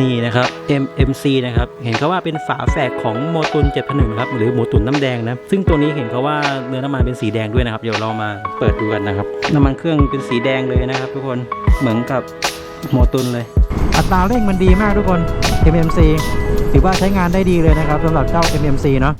นี่นะครับ MMC นะครับ เห็นเขาว่าเป็นฝาแฝกของโมตุน7 0 1ครับ หรือหมูตุนน้ำแดงนะ ซึ่งตัวนี้เห็นเขาว่าเนื้อน้ำมันเป็นสีแดงด้วยนะครับ เดี๋ยวเรามาเปิดดูกันนะครับ น้ำมันเครื่องเป็นสีแดงเลยนะครับ ทุกคน เหมือนกับโมตุนเลย อัตราเร่งมันดีมากทุกคน MMC ถือว่าใช้งานได้ดีเลยนะครับสำหรับเจ้า MMC เนาะ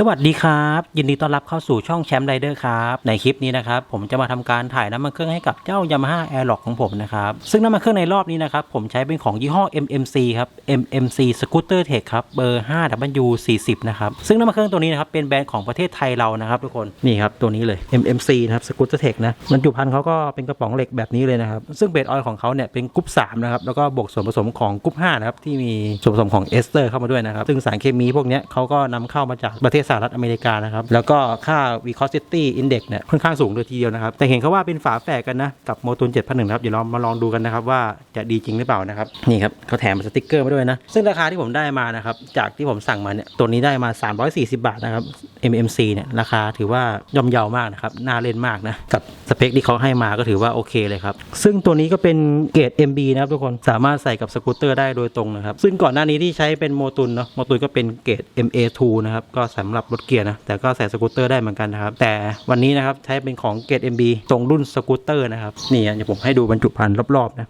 สวัสดีครับ ยินดีต้อนรับเข้าสู่ช่องแชมป์ไรเดอร์ครับในคลิปนี้นะครับผมจะมาทำการถ่ายน้ำมันเครื่องให้กับเจ้า Yamaha Airlock ของผมนะครับซึ่งน้ำมันเครื่องในรอบนี้นะครับผมใช้เป็นของยี่ห้อ MMC ครับ MMC Scooter Tech ครับเบอร์ 5W40 นะครับซึ่งน้ำมันเครื่องตัวนี้นะครับเป็นแบรนด์ของประเทศไทยเรานะครับทุกคนนี่ครับตัวนี้เลย MMC นะครับ Scooter Tech นะบรรจุภัณฑ์เขาก็เป็นกระป๋องเหล็กแบบนี้เลยนะครับซึ่งเบสออยล์ของเขาเนี่ยเป็นกรุ๊ป3นะครับแล้วก็บวกส่วนผสมของกรุ๊ป5นะครับที่มีส่วนผสมของเอสเตอร์เข้ามาด้วยนะครับซึ่งสารเคมีพวกนี้เขาก็นำเข้ามาจากประเทศสหรัฐอเมริกานะครับ แล้วก็ค่า viscosity index เนี่ยค่อนข้างสูงเลยทีเดียวนะครับ แต่เห็นเขาว่าเป็นฝาแฝดกันนะ กับโมตุน7,001นะครับ เดี๋ยวเรามาลองดูกันนะครับ ว่าจะดีจริงหรือเปล่านะครับ นี่ครับเขาแถมสติกเกอร์มาด้วยนะ ซึ่งราคาที่ผมได้มานะครับ จากที่ผมสั่งมาเนี่ยตัวนี้ได้มา 340 บาทนะครับ MMC เนี่ยราคาถือว่าย่อมเยาวมากนะครับ น่าเล่นมากนะ กับสเปคที่เขาให้มาก็ถือว่าโอเคเลยครับ ซึ่งตัวนี้ก็เป็นเกรด MB นะครับทุกคนสามารถใส่กับสกูตเตอร์ได้โดยตรงนะครับ ซึ่งก่อนหน้านี้ที่ใช้เป็นโมตุนเนาะโมตุนก็เป็นเกรด MA2 นะครับ ก็สำหรับรถเกียร์นะ แต่ก็ใส่สกูตเตอร์ได้เหมือนกันนะครับ แต่วันนี้นะครับใช้เป็นของเกรด MB ตรงรุ่นสกูตเตอร์นะครับนี่อะเดี๋ยวผมให้ดูบรรจุภัณฑ์รอบๆนะ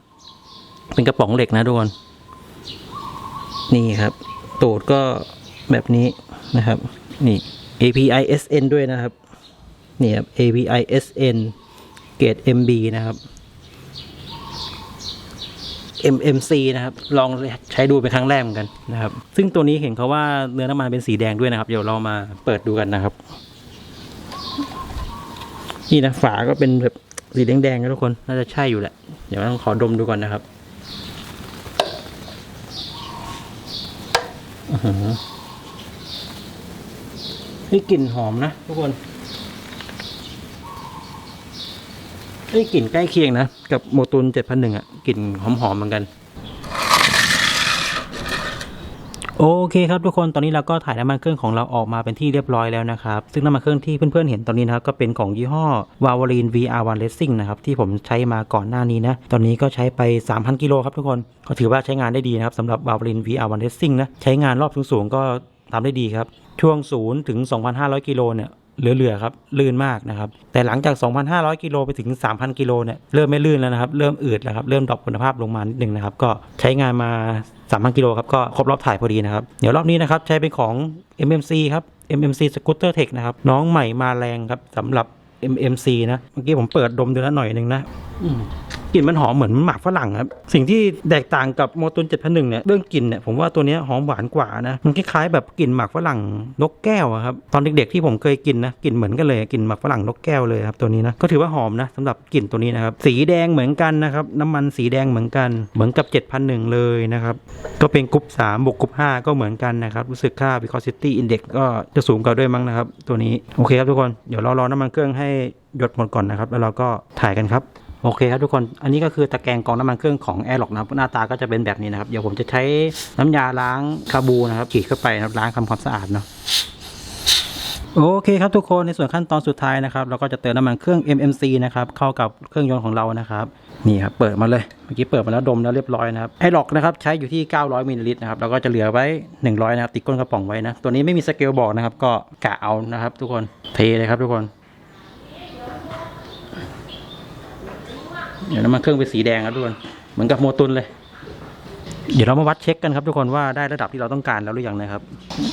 เป็นกระป๋องเหล็กนะทุกคนนี่ครับตูดก็แบบนี้นะครับ นี่ API SN ด้วยนะครับนี่ครับ API SN เกรด MB นะครับ MMC นะครับ ลองใช้ดูเป็นครั้งแรกเหมือนกันนะครับ ซึ่งตัวนี้เห็นเขาว่าเนื้อน้ำมันเป็นสีแดงด้วยนะครับ เดี๋ยวเรามาเปิดดูกันนะครับ นี่นะฝาก็เป็นแบบสีแดงๆนะทุกคน น่าจะใช่อยู่แหละ เดี๋ยวต้องขอดมดูก่อนนะครับ อื้อหือ นี่กลิ่นหอมนะทุกคนนี่กลิ่นใกล้เคียงนะ กับโมตุน7,001อะกลิ่นหอมๆเหมือนกัน โอเคครับทุกคนตอนนี้เราก็ถ่ายน้ำมันเครื่องของเราออกมาเป็นที่เรียบร้อยแล้วนะครับ ซึ่งน้ำมันเครื่องที่เพื่อนๆเห็นตอนนี้นะครับก็เป็นของยี่ห้อ w a v a r i n VR1 Racing นะครับที่ผมใช้มาก่อนหน้านี้นะ ตอนนี้ก็ใช้ไป 3,000 กิโลครับทุกคนก็ถือว่าใช้งานได้ดีนะครับสำหรับ w a v a r i n VR1 Racing นะใช้งานรอบสูงๆก็ทำได้ดีครับ ช่วง 0 ถึง 2,500 กิโลเนี่ยเหลือๆครับลื่นมากนะครับ แต่หลังจาก 2,500 กิโลไปถึง 3,000 กิโลเนี่ยเริ่มไม่ลื่นแล้วนะครับ เริ่มอืดแล้วครับ เริ่มดรอปคุณภาพลงมานิดนึงนะครับ ก็ใช้งานมา 3,000 กิโลครับ ก็ครบรอบถ่ายพอดีนะครับ เดี๋ยวรอบนี้นะครับ ใช้เป็นของ MMC ครับ MMC Scooter Tech นะครับ น้องใหม่มาแรงครับสำหรับ MMC นะ เมื่อกี้ผมเปิดดมดูแล้วหน่อยหนึ่งนะ กลิ่นมันหอมเหมือนหมากฝรั่งครับ สิ่งที่แตกต่างกับโมตุน7,001เนี่ยเรื่องกลิ่นเนี่ยผมว่าตัวนี้หอมหวานกว่านะ มันคล้ายๆแบบกลิ่นหมากฝรั่งนกแก้วครับ ตอนเด็กๆที่ผมเคยกินนะกลิ่นเหมือนกันเลยกลิ่นหมากฝรั่งนกแก้วเลยครับตัวนี้นะก็ถือว่าหอมนะสำหรับกลิ่นตัวนี้นะครับสีแดงเหมือนกันนะครับน้ำมันสีแดงเหมือนกันเหมือนกับ7,001เลยนะครับก็เป็นกรุ๊ป3บวกกรุ๊ป5ก็เหมือนกันนะครับรู้สึกค่า viscosity index ก็จะสูงกว่าด้วยมั้งนะครับตัวนี้โอเคครับทุกคนเดี๋ยวเรารอน้ำมันเครื่องให้หยดหมดก่อนนะครับแล้วเราก็ถ่ายกันครับ โอเคครับทุกคน อันนี้ก็คือตะแกรงกรองน้ำมันเครื่องของ Airlock นะครับหน้าตาก็จะเป็นแบบนี้นะครับ เดี๋ยวผมจะใช้น้ำยาล้างคาบูนะครับฉีดเข้าไปนะครับล้างทำความสะอาดเนาะโอเคครับทุกคนในส่วนขั้นตอนสุดท้ายนะครับเราก็จะเติมน้ำมันเครื่อง MMC นะครับเข้ากับเครื่องยนต์ของเรานะครับนี่ครับเปิดมาเลยเมื่อกี้เปิดมาแล้วดมแล้วเรียบร้อยนะครับไอหลอกนะครับใช้อยู่ที่ 900มิลลิลิตรนะครับแล้วก็จะเหลือไว้ 100 นะครับติดก้นกระป๋องไว้นะตัวนี้ไม่มีสเกลบอกนะครับก็กะเอานะครับทุกคนเทเลยครับทุกคน เดี๋ยวน้ำมันเครื่องเป็นสีแดงครับทุกคน เหมือนกับโมตุนเลย เดี๋ยวเรามาวัดเช็คกันครับทุกคนว่าได้ระดับที่เราต้องการแล้วหรือยังนะครับ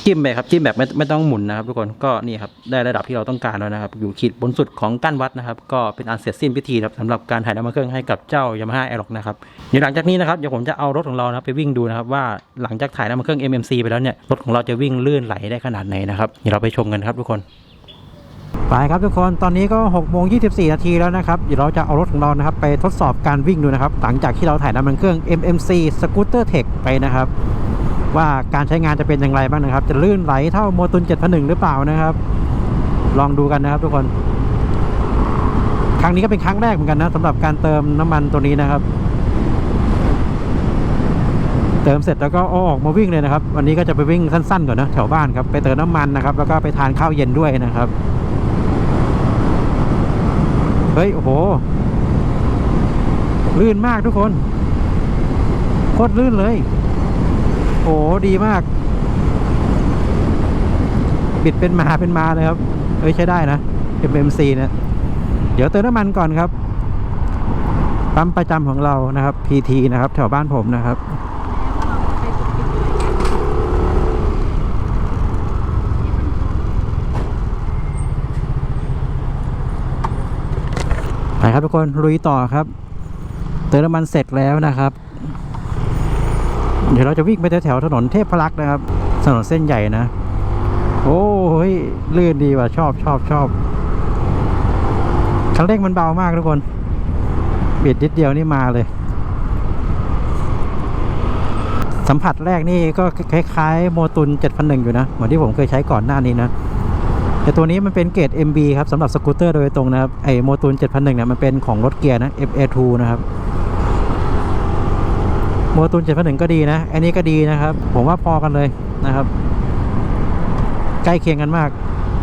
จิ้มไปครับจิ้มแบบไม่ไม่ต้องหมุนนะครับ ทุกคนก็นี่ครับได้ระดับที่เราต้องการแล้วนะครับ อยู่ขีดบนสุดของกั้นวัดนะครับ ก็เป็นอันเสร็จสิ้นพิธีครับสำหรับการถ่ายน้ำมันเครื่องให้กับเจ้ายามาฮ่าแอร์ล็อกนะครับเดี๋ยวหลังจากนี้นะครับเดี๋ยวผมจะเอารถของเรานะครับไปวิ่งดูนะครับว่าหลังจากถ่ายน้ำมันเครื่อง MMC ไปแล้วเนี่ยรถของเราจะวิ่งลื่นไหลได้ขนาดไหนนะครับเดี๋ยวเราไปชมกันครับทุกคน ไปครับทุกคนตอนนี้ก็6โมง24 นาทีแล้วนะครับเดี๋ยวเราจะเอารถของเรานะครับไปทดสอบการวิ่งดูนะครับ หลังจากที่เราถ่ายน้ำมันเครื่อง MMC Scooter Tech ไปนะครับ ว่าการใช้งานจะเป็นอย่างไรบ้างนะครับ จะลื่นไหลเท่าโมตุน701หรือเปล่านะครับ ลองดูกันนะครับทุกคน ครั้งนี้ก็เป็นครั้งแรกเหมือนกันนะสำหรับการเติมน้ำมันตัวนี้นะครับ เติมเสร็จแล้วก็อออกมาวิ่งเลยนะครับ วันนี้ก็จะไปวิ่งสั้นๆก่อนนะแถวบ้านครับไปเติมน้ำมันนะครับ แล้วก็ไปทานข้าวเย็นด้วยนะครับ เฮ้ย โอ้โห ลื่นมากทุกคน โคตรลื่นเลย โอ้ดีมาก บิดเป็นมาเป็นมาเลยครับเอ้ย ใช้ได้นะ MMC เนี่ยเดี๋ยวเติมน้ำมันก่อนครับปั๊มประจำของเรานะครับ PT นะครับ แถวบ้านผมนะครับ ครับทุกคนลุยต่อครับ เติมน้ำมันเสร็จแล้วนะครับ เดี๋ยวเราจะวิ่งไปแถวๆถนนเทพพรักษ์นะครับ ถนนเส้นใหญ่นะ โอ้ยลื่นดีว่ะชอบชอบชอบคันเร่งมันเบามากทุกคนบิดนิดเดียวนี่มาเลย สัมผัสแรกนี่ก็คล้ายๆโมตุน7,001 อยู่นะ เหมือนที่ผมเคยใช้ก่อนหน้านี้นะ แต่ตัวนี้มันเป็นเกรด MB ครับสำหรับสกูตเตอร์โดยตรงนะครับไอโมตุน7,001เนี่ยมันเป็นของรถเกียร์นะ FA2 นะครับโมตุน7,001ก็ดีนะอันนี้ก็ดีนะครับ ผมว่าพอกันเลยนะครับ ใกล้เคียงกันมาก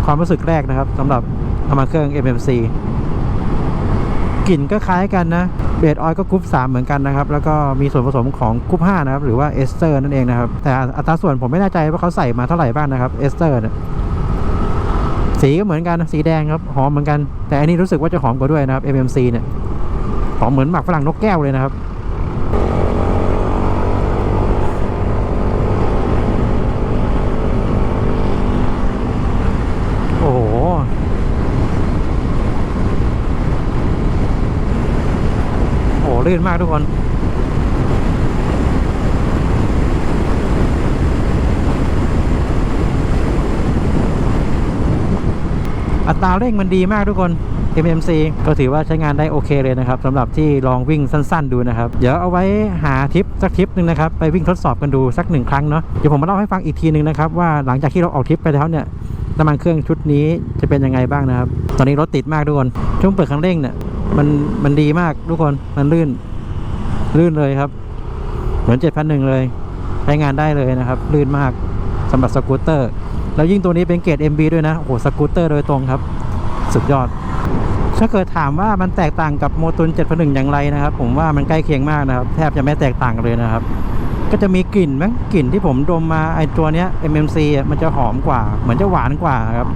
ความรู้สึกแรกนะครับสำหรับน้ำมันเครื่อง MMC กลิ่นก็คล้ายกันนะเบสออยล์ก็กรุ๊ป3เหมือนกันนะครับ แล้วก็มีส่วนผสมของกรุ๊ป5นะครับ หรือว่าเอสเตอร์นั่นเองนะครับ แต่อัตราส่วนผมไม่แน่ใจว่าเขาใส่มาเท่าไหร่บ้างนะครับเอสเตอร์เนี่ย สีก็เหมือนกันสีแดงครับหอมเหมือนกัน แต่อันนี้รู้สึกว่าจะหอมกว่าด้วยนะครับ MMC เนี่ยหอมเหมือนหมักฝรั่งนกแก้วเลยนะครับโอ้โหโอ้โหลื่นมากทุกคน อัตราเร่งมันดีมากทุกคน MMC ก็ถือว่าใช้งานได้โอเคเลยนะครับสำหรับที่ลองวิ่งสั้นๆดูนะครับ เดี๋ยวเอาไว้หาทริปสักทริปหนึ่งนะครับ ไปวิ่งทดสอบกันดูสักหนึ่งครั้งเนาะเดี๋ยวผมมาเล่าให้ฟังอีกทีหนึ่งนะครับ ว่าหลังจากที่เราออกทริปไปแล้วเนี่ยน้ำมันเครื่องชุดนี้จะเป็นยังไงบ้างนะครับ ตอนนี้รถติดมากทุกคนช่วงเปิดคันเร่งเนี่ยมันมันดีมากทุกคนมันลื่นลื่นเลยครับ เหมือน7,001เลยใช้งานได้เลยนะครับ ลื่นมากสำหรับสกูตเตอร์ แล้วยิ่งตัวนี้เป็นเกรด MB ด้วยนะโอ้โหสกูตเตอร์โดยตรงครับ สุดยอด ถ้าเกิดถามว่ามันแตกต่างกับโมตุน7,1อย่างไรนะครับ ผมว่ามันใกล้เคียงมากนะครับ แทบจะไม่แตกต่างเลยนะครับ ก็จะมีกลิ่นมั้งกลิ่นที่ผมดมมาไอตัวเนี้ย MMC มันจะหอมกว่า เหมือนจะหวานกว่าครับ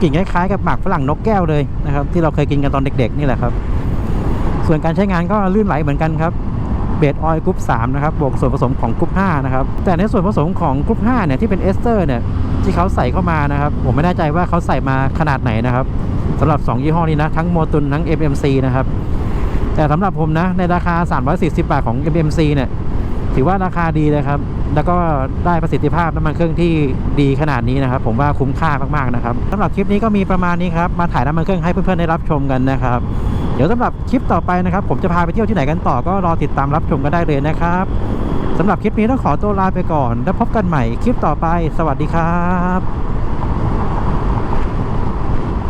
กลิ่นคล้ายๆกับหมากฝรั่งนกแก้วเลยนะครับ ที่เราเคยกินกันตอนเด็ก ๆ นี่แหละครับ ส่วนการใช้งานก็ลื่นไหลเหมือนกันครับเบสออยล์กรุ๊ป3นะครับบวกส่วนผสมของกรุ๊ป5นะครับแต่ในส่วนผสมของกรุ๊ป5เนี่ยที่เป็นเอสเตอร์เนี่ย ที่เขาใส่เข้ามานะครับ ผมไม่แน่ใจว่าเขาใส่มาขนาดไหนนะครับสำหรับ 2 ยี่ห้อนี้นะทั้งโมตุนทั้ง MMC นะครับ แต่สำหรับผมนะ ในราคา 340 บาทของ MMC เนี่ยถือว่าราคาดีเลยครับ แล้วก็ได้ประสิทธิภาพน้ำมันเครื่องที่ดีขนาดนี้นะครับ ผมว่าคุ้มค่ามากๆนะครับสำหรับคลิปนี้ก็มีประมาณนี้ครับมาถ่ายน้ำมันเครื่องให้เพื่อนๆได้รับชมกันนะครับเดี๋ยวสำหรับคลิปต่อไปนะครับ ผมจะพาไปเที่ยวที่ไหนกันต่อก็รอติดตามรับชมกันได้เลยนะครับ สำหรับคลิปนี้ต้องขอตัวลาไปก่อน แล้วพบกันใหม่คลิปต่อไป สวัสดีครับ